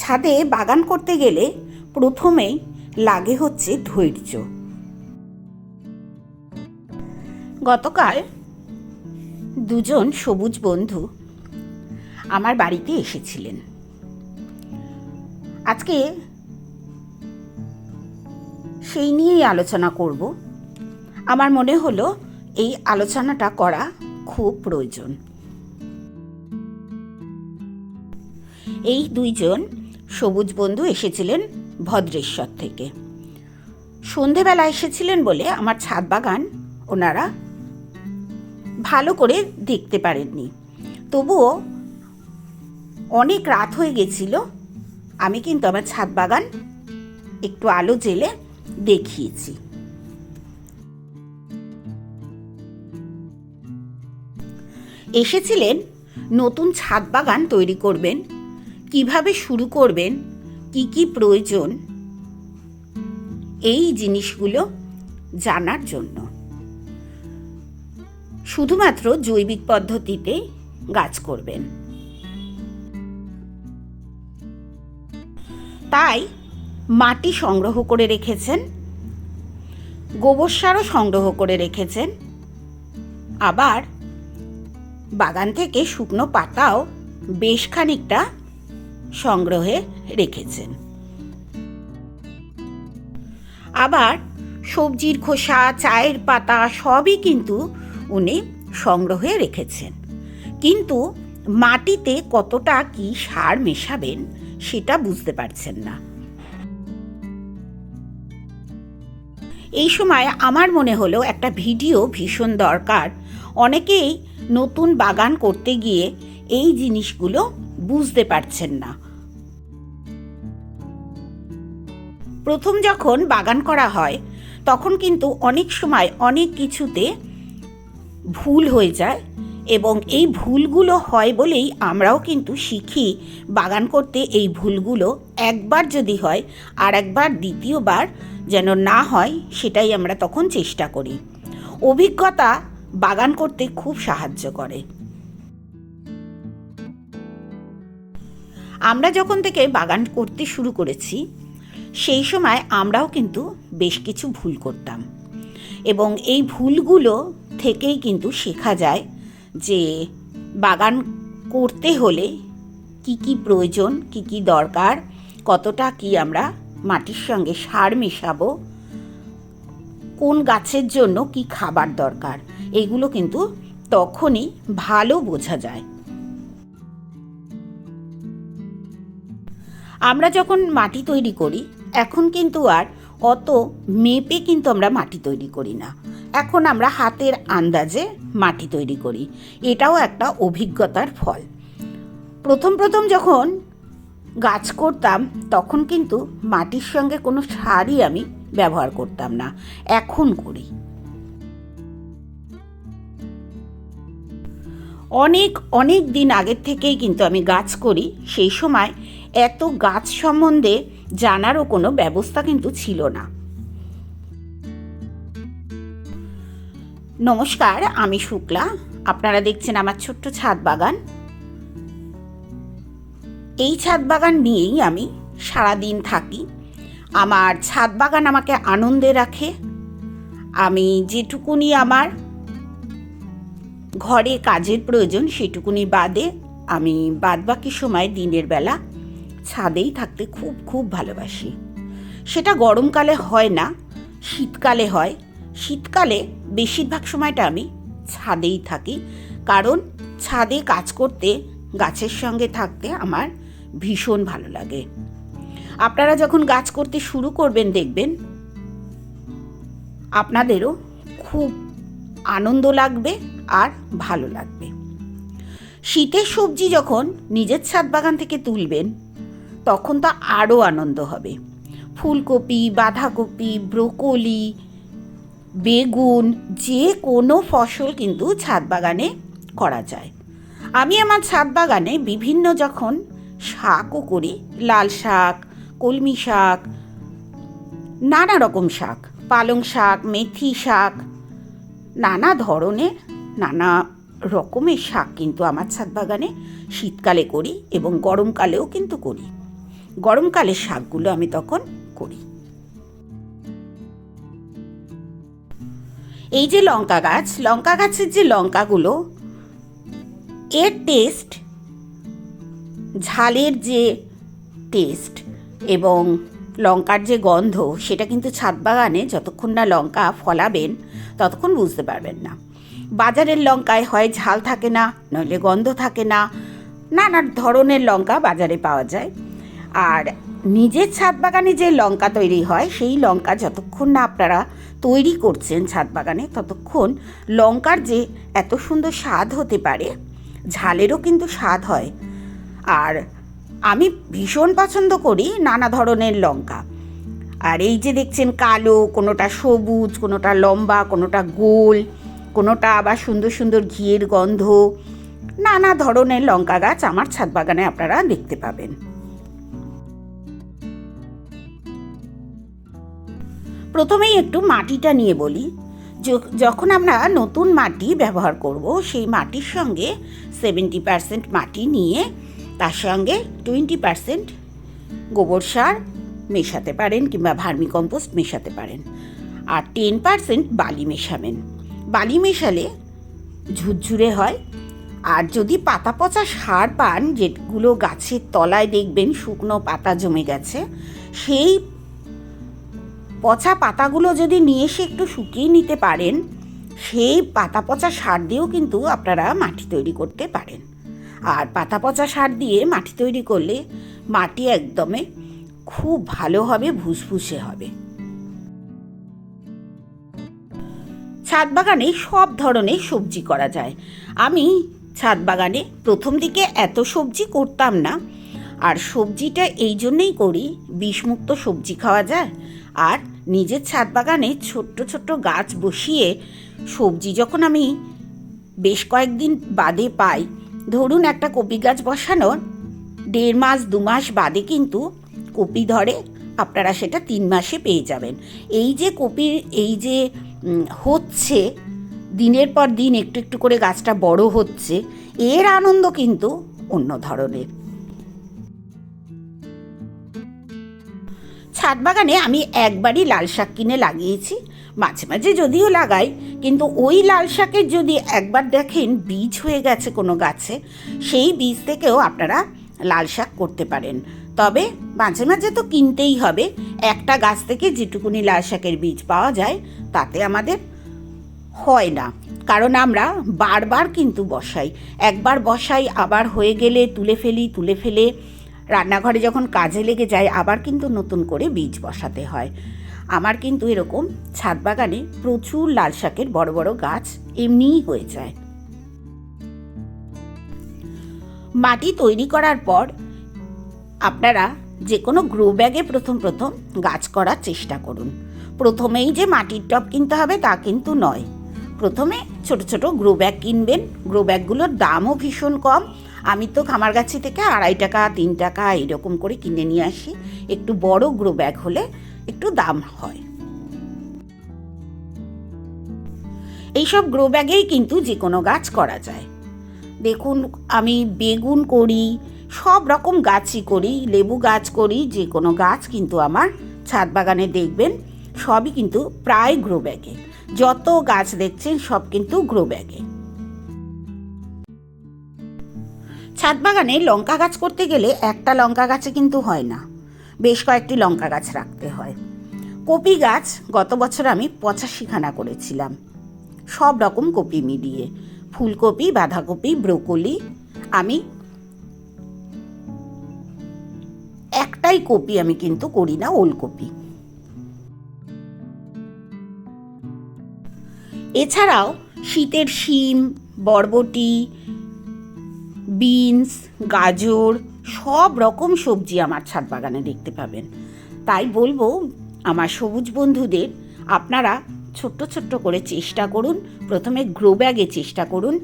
ছাদে বাগান করতে গেলে প্রথমেই লাগে হচ্ছে ধৈর্য। গতকাল দুজন সবুজ বন্ধু আমার বাড়িতে এসেছিলেন। আজকে সেই নিয়েই আলোচনা করব। আমার মনে হলো এই আলোচনাটা করা খুব প্রয়োজন। এই দুইজন সবুজ বন্ধু এসেছিলেন ভদ্রেশ্বর থেকে। সন্ধেবেলা এসেছিলেন বলে আমার ছাদ বাগান ওনারা ভালো করে দেখতে পারেননি। তবুও অনেক রাত হয়ে গেছিল, আমি কিন্তু আমার ছাদ বাগান একটু আলো জেলে দেখিয়েছি। এসেছিলেন নতুন ছাদ বাগান তৈরি করবেন কীভাবে শুরু করবেন? কি কি প্রয়োজন? এই জিনিসগুলো জানার জন্য। শুধুমাত্র জৈবিক পদ্ধতিতে গাছ করবেন। তাই মাটি সংগ্রহ করে রেখেছেন। গোবর সারও সংগ্রহ করে রেখেছেন। আবার বাগান থেকে শুকনো পাতাও বেশ খানিকটা সংগ্রহে রেখেছেন। আবার সবজির খোসা, চায়ের পাতা সবই কিন্তু উনি সংগ্রহে রেখেছেন। কিন্তু মাটিতে কতটা কি সার মেশাবেন সেটা বুঝতে পারছেন না। এই সময় আমার মনে হলো একটা ভিডিও ভীষণ দরকার। অনেকেই নতুন বাগান করতে গিয়ে এই জিনিসগুলো বুঝতে পারছেন না। প্রথম যখন বাগান করা হয়, তখন কিন্তু অনেক সময় অনেক কিছুতে ভুল হয়ে যায় এবং এই ভুলগুলো হয় বলেই আমরাও কিন্তু শিখি বাগান করতে এই ভুলগুলো একবার যদি হয় আর একবার দ্বিতীয়বার যেন না হয় সেটাই আমরা তখন চেষ্টা করি। অভিজ্ঞতা বাগান করতে খুব সাহায্য করে। আমরা যখন থেকে বাগান করতে শুরু করেছি, সেই সময় আমরাও কিন্তু বেশ কিছু ভুল করতাম। এবং এই ভুলগুলো থেকেই কিন্তু শেখা যায় যে বাগান করতে হলে কি কি প্রয়োজন, কি কি দরকার, কতটা কি আমরা মাটির সঙ্গে সার মেশাবো, কোন গাছের জন্য কি খাবার দরকার, এগুলো কিন্তু তখনই ভালো বোঝা যায়। আমরা যখন মাটি তৈরি করি, এখন কিন্তু আর অত মেপে কিন্তু আমরা মাটি তৈরি করি না। এখন আমরা হাতের আন্দাজে মাটি তৈরি করি। এটাও একটা অভিজ্ঞতার ফল। প্রথম প্রথম যখন গাছ করতাম, তখন কিন্তু মাটির সঙ্গে কোনো সারই আমি ব্যবহার করতাম না। এখন করি। অনেক অনেক দিন আগের থেকেই কিন্তু আমি গাছ করি। সেই সময় এত গাছ সম্বন্ধে জানারও কোনো ব্যবস্থা কিন্তু ছিল না। নমস্কার, আমি শুক্লা। আপনারা দেখছেন আমার ছোট্ট ছাদ বাগান। এই ছাদ বাগান নিয়েই আমি সারাদিন থাকি। আমার ছাদ বাগান আমাকে আনন্দে রাখে। আমি যেটুকুনি আমার ঘরে কাজের প্রয়োজন সেটুকুনি বাদে আমি বাদবাকি সময় দিনের বেলা ছাদেই থাকতে খুব খুব ভালোবাসি। সেটা গরমকালে হয় না, শীতকালে হয়। শীতকালে বেশিরভাগ সময়টা আমি ছাদেই থাকি। কারণ ছাদে কাজ করতে, গাছের সঙ্গে থাকতে আমার ভীষণ ভালো লাগে। আপনারা যখন গাছ করতে শুরু করবেন, দেখবেন আপনাদেরও খুব আনন্দ লাগবে আর ভালো লাগবে। শীতের সবজি যখন নিজের ছাদ বাগান থেকে তুলবেন তখন তো আরও আনন্দ হবে। ফুলকপি, বাঁধাকপি, ব্রোকলি, বেগুন, যে কোনো ফসল কিন্তু ছাদ বাগানে করা যায়। আমি আমার ছাদ বাগানে বিভিন্ন যখন শাকও করি, লাল শাক, কলমি শাক, নানা রকম শাক, পালং শাক, মেথি শাক, নানা ধরনের, নানা রকমের শাক কিন্তু আমার ছাদ বাগানে শীতকালে করি এবং গরমকালেও কিন্তু করি। গরমকালের শাকগুলো আমি তখন করি। এই যে লঙ্কা গাছ, লঙ্কা গাছের যে লঙ্কাগুলো, এর টেস্ট ঝালের যে টেস্ট এবং লঙ্কার যে গন্ধ, সেটা কিন্তু ছাদ বাগানে যতক্ষণ না লঙ্কা ফলাবেন, ততক্ষণ বুঝতে পারবেন না। বাজারের লঙ্কায় হয় ঝাল থাকে না, নইলে গন্ধ থাকে না নানা ধরনের লঙ্কা বাজারে পাওয়া যায়। আর নিজের ছাদ বাগানে যে লঙ্কা তৈরি হয়, সেই লঙ্কা যতক্ষণ না আপনারা তৈরি করছেন ছাদ বাগানে, ততক্ষণ লঙ্কার যে এত সুন্দর স্বাদ হতে পারে, ঝালেরও কিন্তু স্বাদ হয়। আর আমি ভীষণ পছন্দ করি নানা ধরনের লঙ্কা। আর এই যে দেখছেন কালো, কোনোটা সবুজ, কোনোটা লম্বা, কোনোটা গোল, কোনোটা আবার সুন্দর সুন্দর ঘিয়ের গন্ধ, নানা ধরনের লঙ্কা গাছ আমার ছাদ বাগানে আপনারা দেখতে পাবেন। প্রথমেই একটু মাটিটা নিয়ে বলি। যখন আমরা নতুন মাটি ব্যবহার করব, সেই মাটির সঙ্গে সেভেন্টি পারসেন্ট মাটি নিয়ে তার সঙ্গে টোয়েন্টি পারসেন্ট গোবর সার মেশাতে পারেন কিংবা ভার্মি কম্পোস্ট মেশাতে পারেন। আর টেন পারসেন্ট বালি মেশাবেন। বালি মেশালে ঝুরঝুরে হয়। আর যদি পাতা পচা সার পান, যেগুলো গাছের তলায় দেখবেন শুকনো পাতা জমে গেছে, সেই পচা পাতাগুলো যদি নিয়ে এসে একটু শুকিয়ে নিতে পারেন, সেই পাতা পচা সার দিয়েও কিন্তু আপনারা মাটি তৈরি করতে পারেন। আর পাতা পচা সার দিয়ে মাটি তৈরি করলে মাটি একদমে খুব ভালো হবে, ভুসভুসে হবে। ছাদ বাগানে সব ধরনের সবজি করা যায়। আমি ছাদ বাগানে প্রথম দিকে এত সবজি করতাম না। আর সবজিটা এই জন্যেই করি, বিষমুক্ত সবজি খাওয়া যায়। আর নিজের ছাদ বাগানে ছোট্ট ছোট্ট গাছ বসিয়ে সবজি যখন আমি বেশ কয়েকদিন বাদে পাই, ধরুন একটা কপি গাছ বসানোর দেড় মাস, দু মাস বাদে কিন্তু কপি ধরে, আপনারা সেটা তিন মাসে পেয়ে যাবেন। এই যে কপির এই যে হচ্ছে, দিনের পর দিন একটু একটু করে গাছটা বড় হচ্ছে, এর আনন্দ কিন্তু অন্য ধরনের। ছাদ বাগানে আমি একবারই লাল শাক কিনে লাগিয়েছি। মাঝে মাঝে যদিও লাগাই, কিন্তু ওই লাল শাকের যদি একবার দেখেন বীজ হয়ে গেছে কোনো গাছে, সেই বীজ থেকেও আপনারা লাল শাক করতে পারেন। তবে মাঝে মাঝে তো কিনতেই হবে। একটা গাছ থেকে যেটুকুনি লাল শাকের বীজ পাওয়া যায়, তাতে আমাদের হয় না। কারণ আমরা বারবার কিন্তু বসাই। একবার বসাই, আবার হয়ে গেলে তুলে ফেলি, তুলে ফেলে রান্নাঘরে যখন কাজে লেগে যায়, আবার কিন্তু নতুন করে বীজ বসাতে হয়। আমার কিন্তু এরকম ছাদ বাগানে প্রচুর লাল শাকের বড় বড় গাছ এমনিই হয়ে যায়। মাটি তৈরি করার পর আপনারা যে কোনো গ্রো ব্যাগে প্রথম প্রথম গাছ করার চেষ্টা করুন। প্রথমেই যে মাটির টব কিনতে হবে তা কিন্তু নয়। প্রথমে ছোট ছোট গ্রো ব্যাগ কিনবেন। গ্রো ব্যাগগুলোর দামও ভীষণ কম। আমি তো খামারগাছি থেকে আড়াই টাকা, তিন টাকা এরকম করে কিনে নিয়ে আসি। একটু বড় গ্রো ব্যাগ হলে একটু দাম হয়। এইসব গ্রো ব্যাগেই কিন্তু যে কোনো গাছ করা যায়। দেখুন, আমি বেগুন করি, সব রকম গাছই করি, লেবু গাছ করি যে কোনো গাছ কিন্তু আমার ছাদ বাগানে দেখবেন, সবই কিন্তু প্রায় গ্রো ব্যাগে। যত গাছ দেখছেন সব কিন্তু গ্রো ব্যাগে। ছাদ বাগানে লঙ্কা গাছ করতে গেলে একটা লঙ্কা গাছে কিন্তু হয় না। বেশ কয়েকটি লঙ্কা গাছ রাখতে হয়। কপি গাছ গত বছর আমি পঁচাশিখানা করেছিলাম। সব রকম কপি মিলিয়ে। ফুলকপি, বাঁধাকপি, ব্রোকলি, আমি একটাই কপি আমি কিন্তু করি না, ওলকপি। এছাড়াও শীতের শিম, বরবটি বিনস, গাজর, সব রকম সবজি আমার ছাদ বাগানে দেখতে পাবেন। তাই বলব, আমার সবুজ বন্ধুদের আপনারা ছোট্ট ছোট্ট করে চেষ্টা করুন, প্রথমে গ্রো ব্যাগে চেষ্টা করুন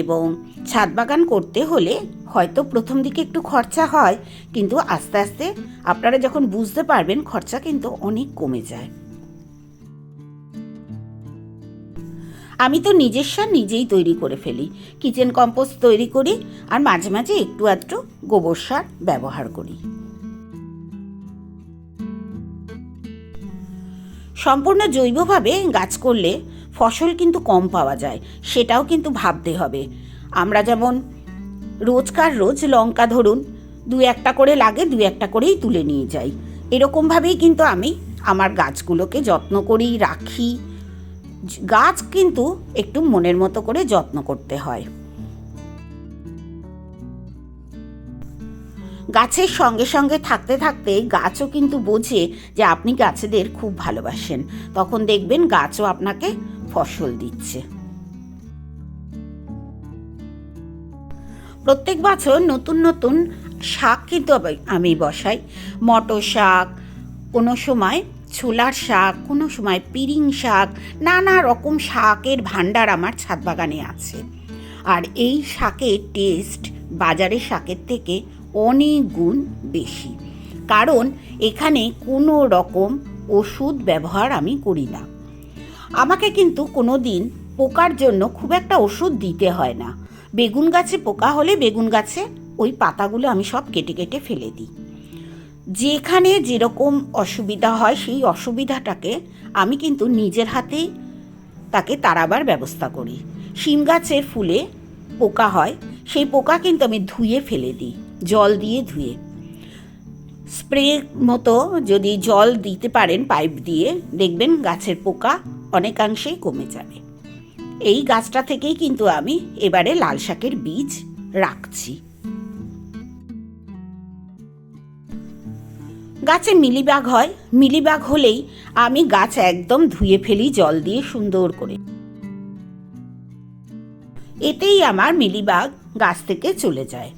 এবং ছাদ বাগান করতে হলে হয়তো প্রথম দিকে একটু খরচা হয়, কিন্তু আস্তে আস্তে আপনারা যখন বুঝতে পারবেন, খরচা কিন্তু অনেক কমে যায়। আমি তো নিজের সার নিজেই তৈরি করে ফেলি। কিচেন কম্পোস্ট তৈরি করি আর মাঝে মাঝে একটু আধটু গোবর সার ব্যবহার করি। সম্পূর্ণ জৈবভাবে গাছ করলে ফসল কিন্তু কম পাওয়া যায়, সেটাও কিন্তু ভাবতে হবে। আমরা যেমন রোজকার রোজ লঙ্কা ধরুন, দু একটা করে লাগে, দু একটা করেই তুলে নিয়ে যাই। এরকমভাবেই কিন্তু আমি আমার গাছগুলোকে যত্ন করি, রাখি। গাছ কিন্তু একটু মনের মতো করে যত্ন করতে হয়। গাছের সঙ্গে সঙ্গে থাকতে থাকতে গাছও কিন্তু বোঝে যে আপনি গাছেদের খুব ভালোবাসেন। তখন দেখবেন গাছও আপনাকে ফসল দিচ্ছে। প্রত্যেক বছর নতুন নতুন শাক কিন্তু আমি বসাই। মটর শাক, কোনো সময় ছোলার শাক, কোনো সময় পিরিং শাক, নানা রকম শাকের ভাণ্ডার আমার ছাদ বাগানে আছে। আর এই শাকের টেস্ট বাজারের শাকের থেকে অনেক গুণ বেশি। কারণ এখানে কোনো রকম ওষুধ ব্যবহার আমি করি না। আমাকে কিন্তু কোনো দিন পোকার জন্য খুব একটা ওষুধ দিতে হয় না। বেগুন গাছে পোকা হলে বেগুন গাছে ওই পাতাগুলো আমি সব কেটে কেটে ফেলে দিই। যেখানে যেরকম অসুবিধা হয় সেই অসুবিধাটাকে আমি কিন্তু নিজের হাতেই তাকে তাড়াবার ব্যবস্থা করি। শিম গাছের ফুলে পোকা হয়, সেই পোকা কিন্তু আমি ধুয়ে ফেলে দিই, জল দিয়ে ধুয়ে। স্প্রে মতো যদি জল দিতে পারেন পাইপ দিয়ে, দেখবেন গাছের পোকা অনেকাংশেই কমে যাবে। এই গাছটা থেকেই কিন্তু আমি এবারে লাল শাকের বীজ রাখছি। গাছে মিলিবাগ হয়, মিলিবাগ হলেই আমি গাছ একদম ধুয়ে ফেলি, জল দিয়ে সুন্দর করে। এতেই আমার মিলিবাগ গাছ থেকে চলে যায়।